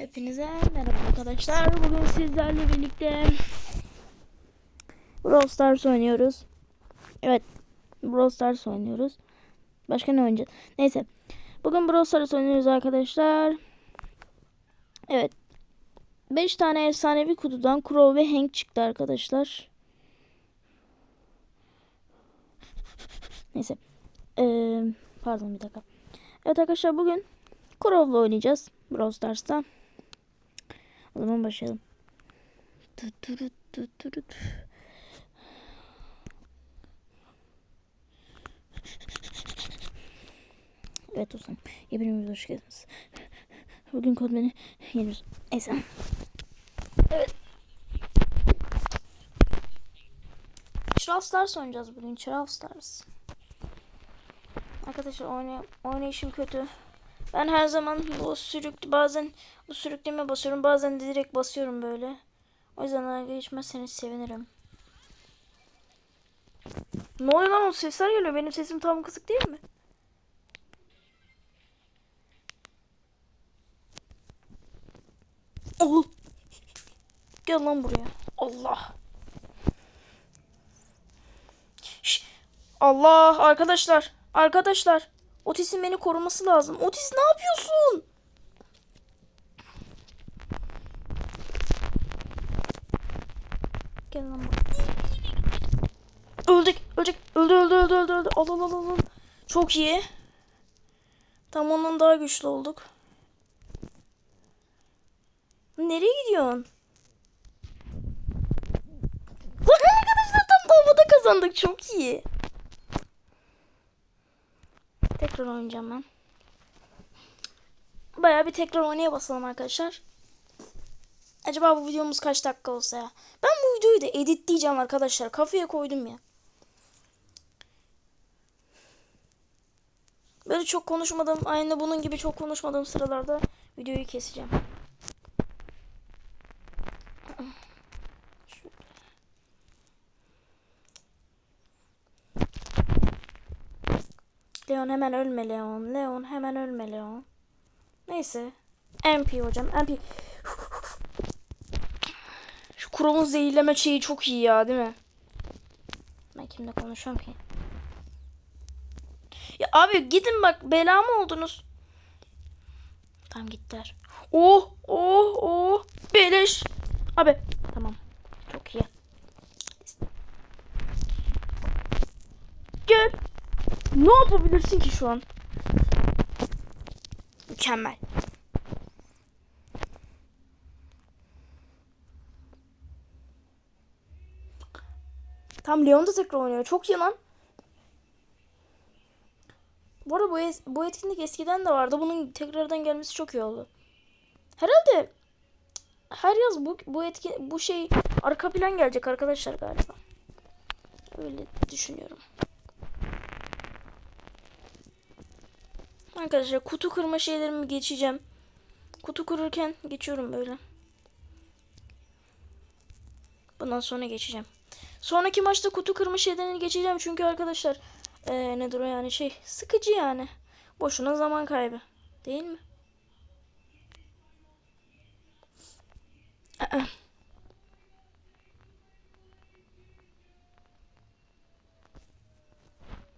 Hepinize merhaba arkadaşlar. Bugün sizlerle birlikte Brawl Stars oynuyoruz. Evet, Brawl Stars oynuyoruz. Başka ne oynayacağız? Neyse. Bugün Brawl Stars oynuyoruz arkadaşlar. Evet. 5 tane efsanevi kutudan Crow ve Hank çıktı arkadaşlar. Neyse. Ee, pardon bir dakika. Evet arkadaşlar bugün Crow'la oynayacağız. Brawl Stars'ta. Zaman başlayalım. Evet dostum. Hepiniz hoş geldiniz. Bugün kod beni yeniyoruz. Neyse. Evet. Brawl Stars oynayacağız bugün. Brawl Stars. Arkadaşlar oynay oynayışım kötü. Ben her zaman bu sürük bazen bu sürükleme basıyorum bazen de direkt basıyorum böyle. O yüzden dalga geçmezseniz sevinirim. Ne oluyor lan o sesler geliyor. Benim sesim tam kısık değil mi? Oh. Gel lan buraya. Allah. Şş. Allah arkadaşlar. Arkadaşlar. Otis'in beni koruması lazım. Otis ne yapıyorsun? Gel lan buraya. Öldük. Ölecek. Öldü öldü öldü öldü öldü. Al al al al. Çok iyi. Tam ondan daha güçlü olduk. Nereye gidiyorsun? Arkadaşlar tam davada kazandık. Çok iyi. Tekrar oynayacağım ben. Bayağı bir tekrar oynaya basalım arkadaşlar. Acaba bu videomuz kaç dakika olsa ya? Ben bu videoyu da editleyeceğim arkadaşlar. Kafaya koydum ya. Böyle çok konuşmadığım, aynı bunun gibi çok konuşmadığım sıralarda videoyu keseceğim. Leon hemen ölme Leon. Leon hemen ölme Leon. Neyse. MP hocam. MP. Şu Crow'un zehirleme şeyi çok iyi ya değil mi? Ben kimle konuşuyorum ki? Ya abi gidin bak bela mı oldunuz? Tamam gittiler. Oh oh oh. Beleş. Abi tamam. Çok iyi. Gel. Ne yapabilirsin ki şu an? Mükemmel. Tam Leon da tekrar oynuyor. Çok iyi lan. Bu arada bu, es- bu etkinlik eskiden de vardı. Bunun tekrardan gelmesi çok iyi oldu. Herhalde her yaz bu bu etkin bu şey arka plan gelecek arkadaşlar galiba. Öyle düşünüyorum. Arkadaşlar kutu kırma şeylerimi geçeceğim. Kutu kırırken geçiyorum böyle. Bundan sonra geçeceğim. Sonraki maçta kutu kırma şeylerini geçeceğim çünkü arkadaşlar ee, nedir o yani şey sıkıcı yani. Boşuna zaman kaybı. Değil mi?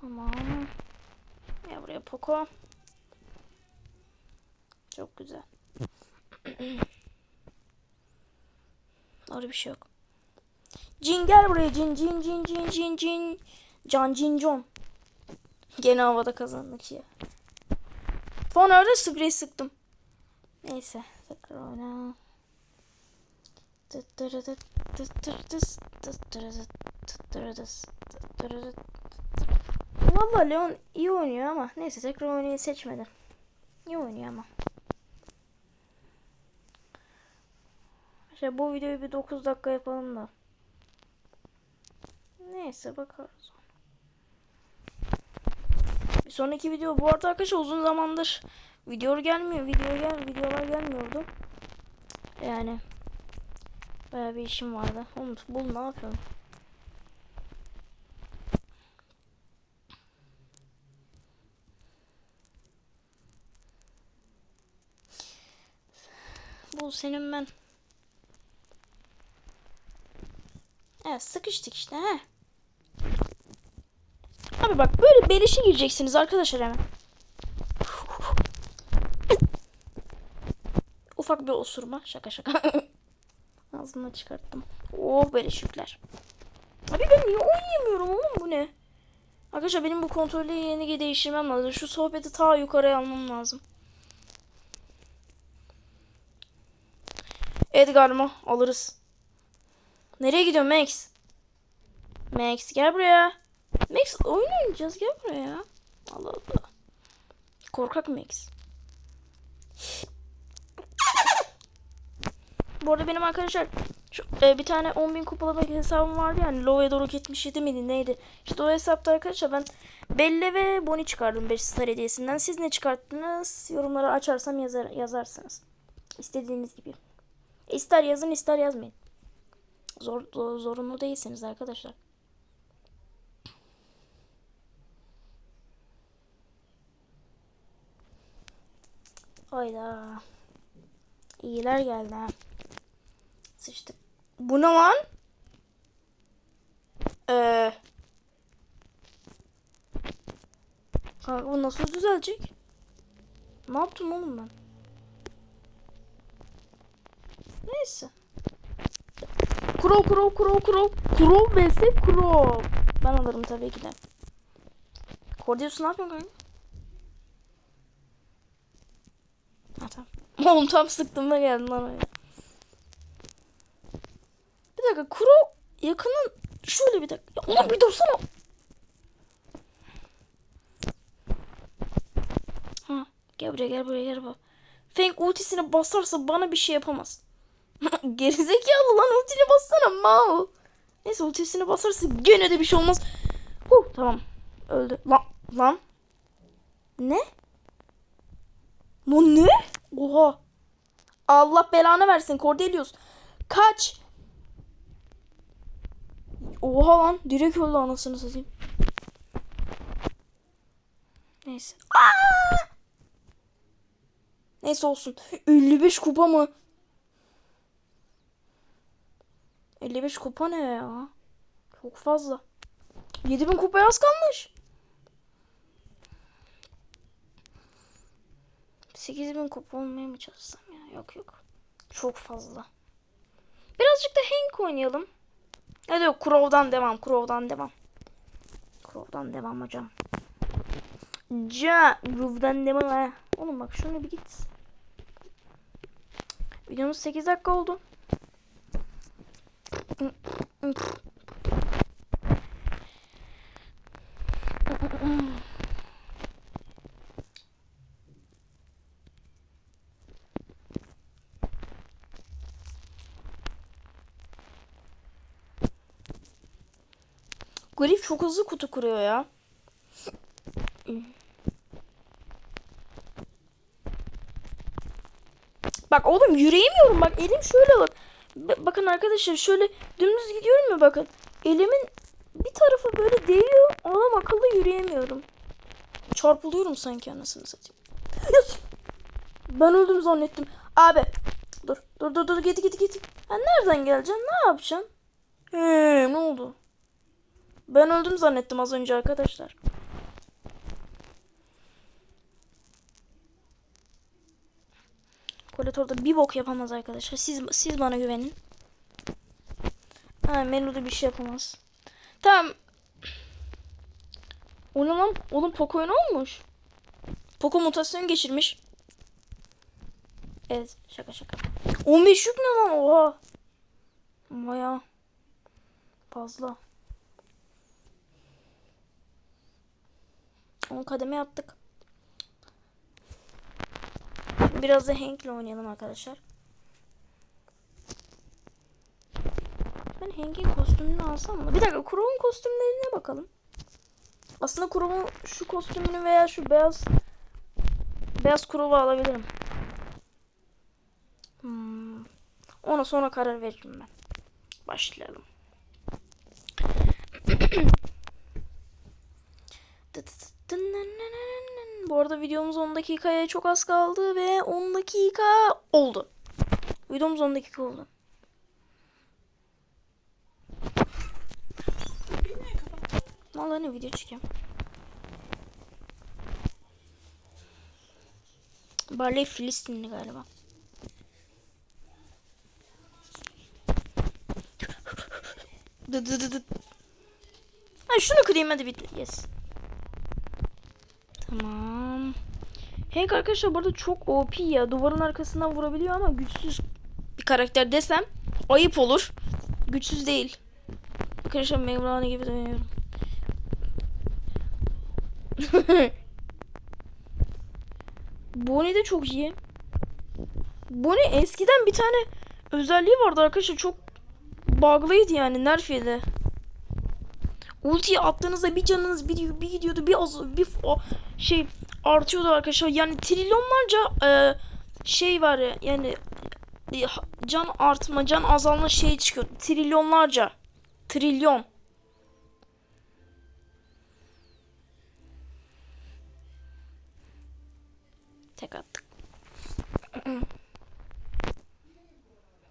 Tamam. Ya buraya Poco. Çok güzel. Orada bir şey yok. Cin gel buraya cin cin cin cin cin cin. Can cin con. Gene havada kazandık ya. Son orada sprey sıktım. Neyse tekrar oyna. Valla Leon iyi oynuyor ama neyse tekrar oynayı seçmedi. İyi oynuyor ama. İşte bu videoyu bir 9 dakika yapalım da. Neyse bakarız. Bir sonraki video bu arada arkadaşlar uzun zamandır video gelmiyor. Video gel videolar gelmiyordu. Yani bayağı bir işim vardı. Oğlum bul ne yapıyorum? Bu senin ben. Evet sıkıştık işte he. Abi bak böyle belişe gireceksiniz arkadaşlar hemen. Ufak bir osurma. Şaka şaka. Ağzımdan çıkarttım. Oh beleşikler. Abi ben niye oynayamıyorum oğlum bu ne? Arkadaşlar benim bu kontrolü yeni değiştirmem lazım. Şu sohbeti ta yukarıya almam lazım. Edgar mı? Alırız. Nereye gidiyorsun Max? Max gel buraya. Max oyun oynayacağız gel buraya. Allah Allah. Korkak Max. Bu arada benim arkadaşlar şu, e, bir tane 10.000 kupalı bir hesabım vardı yani Love'ya Doruk 77 miydi neydi? İşte o hesapta arkadaşlar ben Belle ve Bonnie çıkardım 5 star hediyesinden. Siz ne çıkarttınız? Yorumları açarsam yazar, yazarsınız. İstediğiniz gibi. İster yazın ister yazmayın. Zor, zor- zorunlu değilsiniz arkadaşlar. Hayda. İyiler geldi ha. Sıçtık. Bu ne lan? Ee. Kanka bu nasıl düzelecek? Ne yaptım oğlum ben? Neyse. Crow crow crow crow. Crow vs crow. Ben alırım tabii ki de. Cordius ne yapıyorsun kanka? Ha tamam. Oğlum tam sıktığımda geldi lan öyle. Bir dakika Crow yakının şöyle bir dakika. Ya oğlum bir dursana. Ha gel buraya gel buraya gel bak. Feng ultisine basarsa bana bir şey yapamaz. Gerizekalı lan ultine bassana mal. Neyse ultisine basarsa gene de bir şey olmaz. Huh tamam. Öldü. Lan lan. Ne? Lan ne? Oha. Allah belanı versin Cordelius. Kaç. Oha lan direkt öldü anasını satayım. Neyse. Aa! Neyse olsun. 55 kupa mı? 55 kupa ne ya? Çok fazla. 7000 kupaya az kalmış. 8000 kupa olmaya mı çalışsam ya? Yok yok. Çok fazla. Birazcık da Hank oynayalım. Hadi yok Crow'dan devam. Crow'dan devam. Crow'dan devam hocam. Ca Groove'dan devam ha. Oğlum bak şunu bir git. Videomuz 8 dakika oldu. Grif çok hızlı kutu kuruyor ya. Bak oğlum yürüyemiyorum bak elim şöyle bak. Ba- bakın arkadaşlar şöyle dümdüz gidiyorum ya bakın. Elimin bir tarafı böyle değiyor. Adam akıllı yürüyemiyorum. Çarpılıyorum sanki anasını satayım. Ben öldüm zannettim. Abi dur dur dur dur git git git. Ben nereden geleceğim ne yapacağım? He, ne oldu? Ben öldüm zannettim az önce arkadaşlar. Koletor'da bir bok yapamaz arkadaşlar. Siz siz bana güvenin. Ha Melody bir şey yapamaz. Tamam. O ne lan? Oğlum Poco'ya ne olmuş? Poco mutasyon geçirmiş. Evet şaka şaka. 15 yük ne lan oha. Baya fazla. 10 kademe yaptık. Biraz da Hank'le oynayalım arkadaşlar. Ben Hank'in kostümünü alsam mı? Bir dakika Crow'un kostümlerine bakalım. Aslında Crow'un şu kostümünü veya şu beyaz beyaz Crow'u alabilirim. Hmm. Ona sonra karar veririm ben. Başlayalım. Bu arada videomuz 10 dakikaya çok az kaldı ve 10 dakika oldu. Videomuz 10 dakika oldu. Vallahi ne video çekeyim. Barley Filistinli galiba. Dı dı dı dı. Ha şunu kırayım hadi bitti. Yes. Tamam. Hank arkadaşlar burada çok OP ya. Duvarın arkasından vurabiliyor ama güçsüz bir karakter desem ayıp olur. Güçsüz değil. Arkadaşlar Mevlana gibi dönüyorum. Bonnie de çok iyi. Bonnie eskiden bir tane özelliği vardı arkadaşlar. Çok bug'lıydı yani. Nerf yedi. Ultiyi attığınızda bir canınız bir, bir gidiyordu. Bir az bir o şey artıyordu arkadaşlar. Yani trilyonlarca e, şey var ya yani e, can artma, can azalma şey çıkıyor. Trilyonlarca. Trilyon. Tek attık.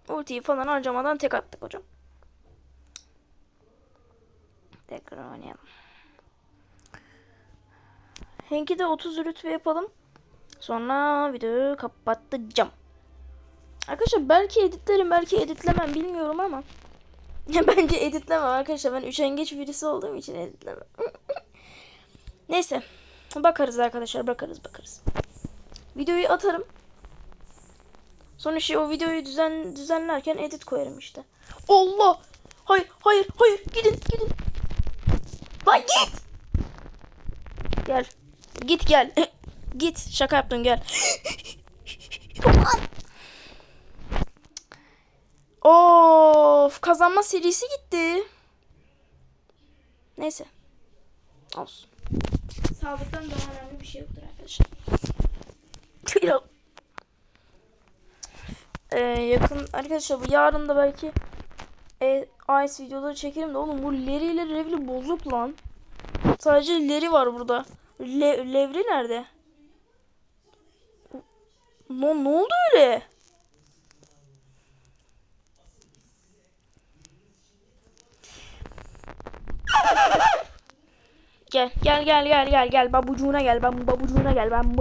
Ultiyi falan harcamadan tek attık hocam. Tekrar oynayalım. Hank'i de 30 rütbe yapalım. Sonra videoyu kapatacağım. Arkadaşlar belki editlerim belki editlemem bilmiyorum ama. Ya bence editlemem arkadaşlar. Ben üşengeç birisi olduğum için editlemem. Neyse. Bakarız arkadaşlar bakarız bakarız. Videoyu atarım. Sonra şey o videoyu düzen düzenlerken edit koyarım işte. Allah! Hayır hayır hayır gidin gidin. Lan git! Gel. Git gel. git. Şaka yaptım gel. Of kazanma serisi gitti. Neyse. Olsun. Sağlıktan daha önemli bir şey yoktur arkadaşlar. Ee, yakın arkadaşlar bu yarın da belki e, Ice videoları çekerim de oğlum bu Leri ile Revli bozuk lan. Sadece Leri var burada. Le, Levri nerede? Ne, ne oldu öyle? Gel gel gel gel gel gel. Babucuğuna gel ben babucuğuna gel. Ben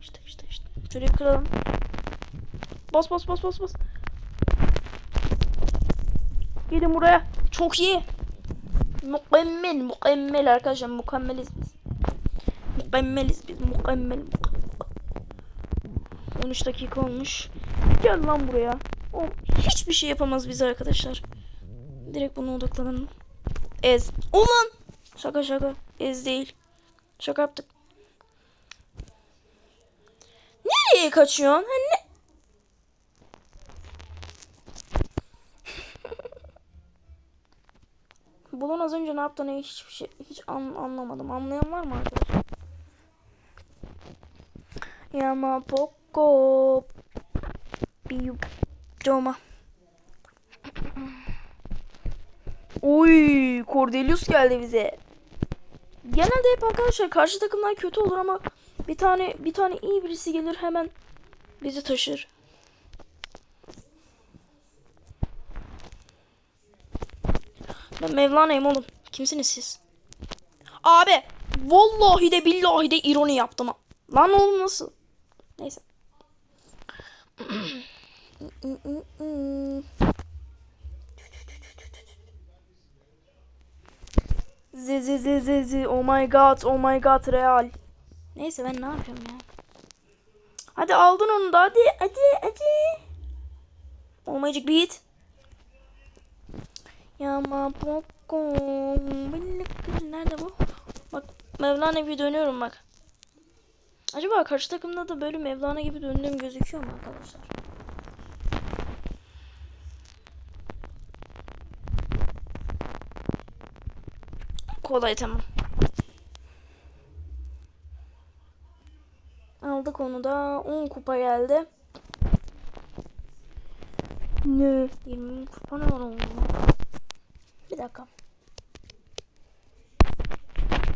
işte işte işte. Şurayı kıralım. Bas bas bas bas bas. Gelin buraya. Çok iyi mükemmel mükemmel arkadaşlar mükemmeliz biz mükemmeliz biz mükemmel 13 dakika olmuş gel lan buraya o hiçbir şey yapamaz bize arkadaşlar Direkt buna odaklanalım. Ez. Ulan! Şaka şaka. Ez değil. Şaka yaptık. Nereye kaçıyorsun? Ha, ne? Bulan az önce ne yaptığını hiçbir şey hiç an, anlamadım. Anlayan var mı arkadaşlar? Yama poco piu Coma. Oy, Cordelius geldi bize. Genelde hep arkadaşlar karşı takımlar kötü olur ama bir tane bir tane iyi birisi gelir hemen bizi taşır. Ben Mevlana'yım oğlum. Kimsiniz siz? Abi vallahi de billahi de ironi yaptım. Lan oğlum nasıl? Neyse. Zi zi zi zi zi. Oh my god. Oh my god. Real. Neyse ben ne yapıyorum ya. Hadi aldın onu da. Hadi. Hadi. Hadi. Magic beat. Yama poko. Nerede bu? Bak Mevlana gibi dönüyorum bak. Acaba karşı takımda da böyle Mevlana gibi döndüğüm gözüküyor mu arkadaşlar? Kolay tamam. Aldık onu da. 10 kupa geldi. Ne? 20 kupa ne var oğlum? Bir dakika.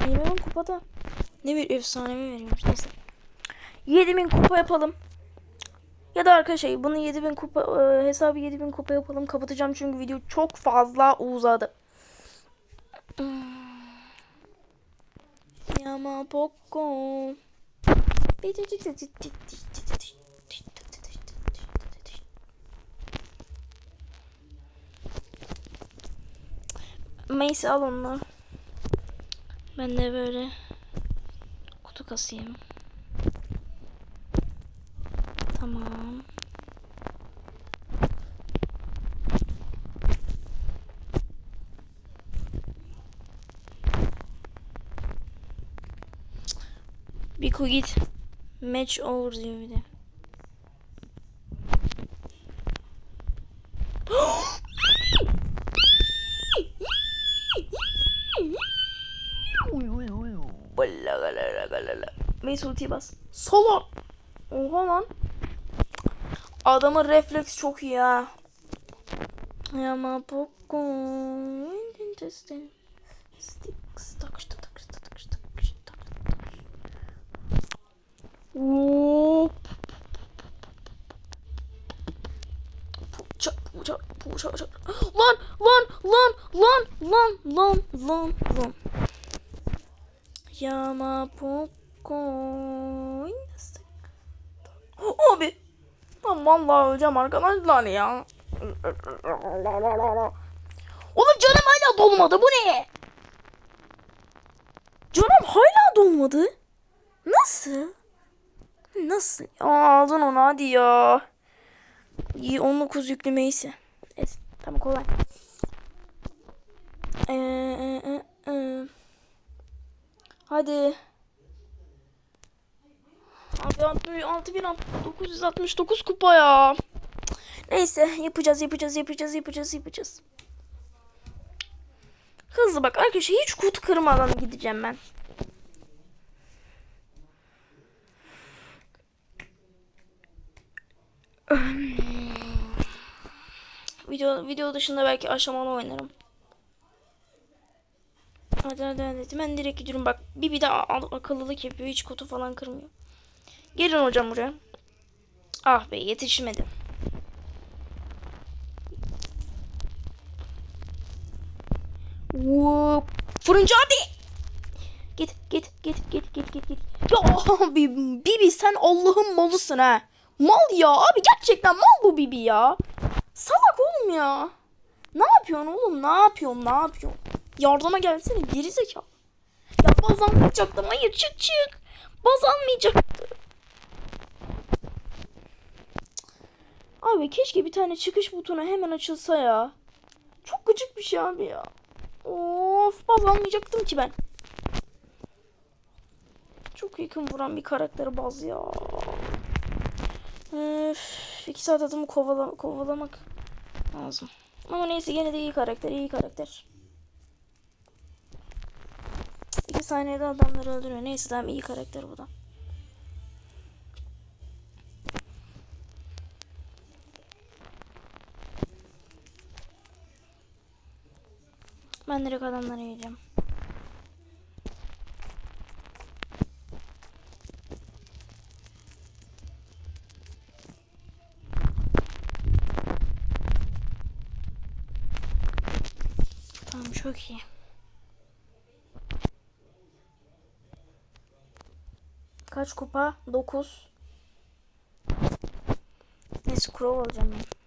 20 kupada ne bir efsanevi veriyormuş neyse. 7000 kupa yapalım. Ya da arkadaşlar bunu 7000 kupa e, hesabı 7000 kupa yapalım. Kapatacağım çünkü video çok fazla uzadı. Yama Poco. Mace al onu. Ben de böyle kutu kasayım. Tamam. Biko git. Match over diyor bir de. Mace ultiyi bas. Solo. Oha lan. Adamın refleks çok iyi ha. Yama poco. Stuck. Hop. Puça, puça, puça, puça. Lan, lan, lan, lan, lan, lan, lan, lan. Yama poco. Abi. Ben vallahi öleceğim arkadaşlar ya. Oğlum canım hala dolmadı. Bu ne? Canım hala dolmadı. Nasıl? Nasıl? Ya aldın onu hadi ya. İyi 19 yüklemeyse. Evet, tamam kolay. Ee, e, e, e. Hadi. Abi 6969 kupa ya. Neyse yapacağız yapacağız yapacağız yapacağız yapacağız. Hızlı bak arkadaşlar hiç kutu kırmadan gideceğim ben. video video dışında belki aşamalı oynarım. Hadi hadi hadi. Ben direkt gidiyorum bak. Bir bir de akıllılık yapıyor. Hiç kutu falan kırmıyor. Gelin hocam buraya. Ah be yetişmedim. Whoop. Fırıncı abi. Git git git git git git git. Ya abi Bibi sen Allah'ın malısın ha. Mal ya abi gerçekten mal bu Bibi ya. Salak oğlum ya. Ne yapıyorsun oğlum ne yapıyorsun ne yapıyorsun? Yardıma gelsene geri zekalı. Ya baz almayacaktım hayır çık çık. Baz Abi keşke bir tane çıkış butonu hemen açılsa ya. Çok gıcık bir şey abi ya. Of baz almayacaktım ki ben. Çok yakın vuran bir karakter baz ya. Öf, iki saat adamı kovala kovalamak lazım. Ama neyse gene de iyi karakter iyi karakter. İki saniyede adamları öldürüyor. Neyse tamam iyi karakter bu da. Ben direkt adamlara yiyeceğim. Tamam çok iyi. Kaç kupa? 9. Neyse Crow alacağım ben.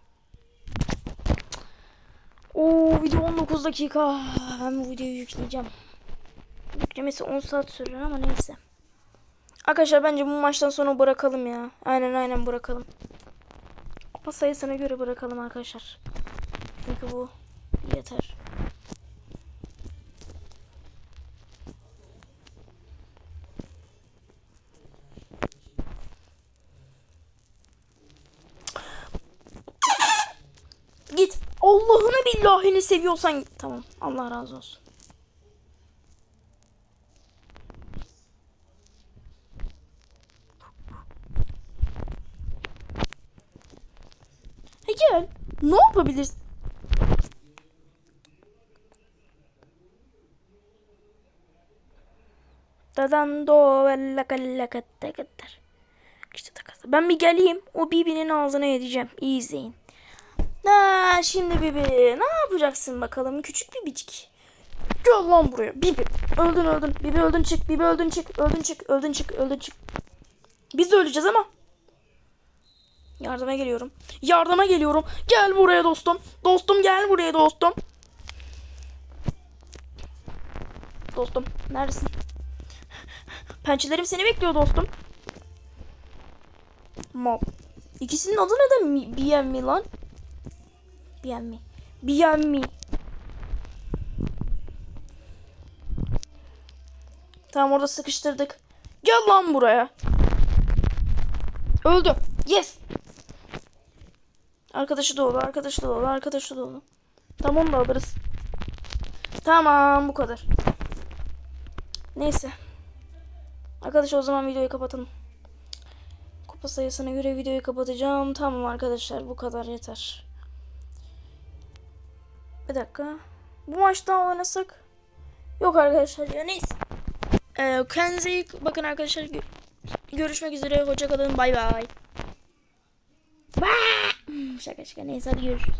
Video 19 dakika. Ben bu videoyu yükleyeceğim. Yüklemesi 10 saat sürüyor ama neyse. Arkadaşlar bence bu maçtan sonra bırakalım ya. Aynen aynen bırakalım. Kupa sayısına göre bırakalım arkadaşlar. Çünkü bu yeter. Git. Billahini seviyorsan tamam. Allah razı olsun. Gel. Ne yapabilirsin? Dadan do vella kalla katta kattar. arkadaşlar. Ben bir geleyim. O Bibi'nin ağzına edeceğim. İyi izleyin. Ha, şimdi Bibi ne yapacaksın bakalım küçük Bibicik. Gel lan buraya Bibi. Öldün öldün. Bibi öldün çık. Bibi öldün çık. Öldün çık. Öldün çık. Öldün çık. Biz de öleceğiz ama. Yardıma geliyorum. Yardıma geliyorum. Gel buraya dostum. Dostum gel buraya dostum. Dostum neredesin? Pençelerim seni bekliyor dostum. Mob. İkisinin adı neden mi? BM lan? BM. BM. Tamam orada sıkıştırdık. Gel lan buraya. Öldü. Yes. Arkadaşı da oldu, arkadaşı da oldu, arkadaşı da oldu. Tamam da alırız. Tamam bu kadar. Neyse. Arkadaşlar o zaman videoyu kapatalım. Kupa sayısına göre videoyu kapatacağım. Tamam arkadaşlar bu kadar yeter. Bir dakika. Bu maç daha oynasak? Yok arkadaşlar ya neyse. Ee, kendinize iyi bakın arkadaşlar. Gö- görüşmek üzere. Hoşça kalın. Bay bay. Şaka şaka neyse hadi görüşürüz.